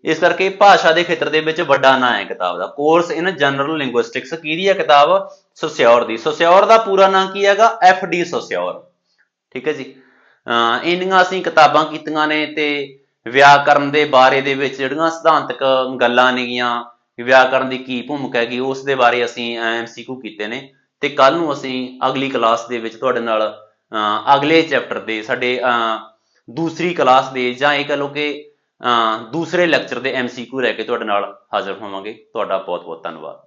Speaker 1: ਇਸ ਕਰਕੇ ਭਾਸ਼ਾ ਦੇ ਖੇਤਰ ਦੇ ਵਿੱਚ ਵੱਡਾ ਨਾਂ ਹੈ ਕਿਤਾਬ ਦਾ। ਕੋਰਸ ਇਨ ਜਨਰਲ ਲਿੰਗੁਇਸਟਿਕਸ ਕਿਹਦੀ ਹੈ ਕਿਤਾਬ? ਸੁਸਿਓਰ ਦੀ। ਸੁਸਿਓਰ ਦਾ ਪੂਰਾ ਨਾਂ ਕੀ ਹੈਗਾ? ਐਫ ਡੀ ਸੁਸਿਓਰ ਠੀਕ ਹੈ ਜੀ। ਅਹ ਇੰਨੀਆਂ ਅਸੀਂ ਕਿਤਾਬਾਂ ਕੀਤੀਆਂ ਨੇ ਤੇ ਵਿਆਕਰਨ ਦੇ ਬਾਰੇ ਦੇ ਵਿੱਚ ਜਿਹੜੀਆਂ ਸਿਧਾਂਤਕ ਗੱਲਾਂ ਨੇਗੀਆਂ, ਵਿਆਕਰਨ ਦੀ ਕੀ ਭੂਮਿਕਾ ਹੈਗੀ, ਉਸ ਦੇ ਬਾਰੇ ਅਸੀਂ ਐਮਸੀਕਿਊ ਕੀਤੇ ਨੇ। ਤੇ ਕੱਲ ਨੂੰ ਅਸੀਂ ਅਗਲੀ ਕਲਾਸ ਦੇ ਵਿੱਚ ਤੁਹਾਡੇ ਨਾਲ, ਅਹ ਅਗਲੇ ਚੈਪਟਰ ਦੇ ਸਾਡੇ, ਅਹ ਦੂਸਰੀ ਕਲਾਸ ਦੇ ਜਾਂ ਇਹ ਕਹ ਲਓ ਕਿ ਦੂਸਰੇ ਲੈਕਚਰ ਦੇ ਐਮਸੀਕਿਊ ਲੈ ਕੇ ਤੁਹਾਡੇ ਨਾਲ ਹਾਜ਼ਰ ਹੋਵਾਂਗੇ। ਤੁਹਾਡਾ ਬਹੁਤ ਬਹੁਤ ਧੰਨਵਾਦ।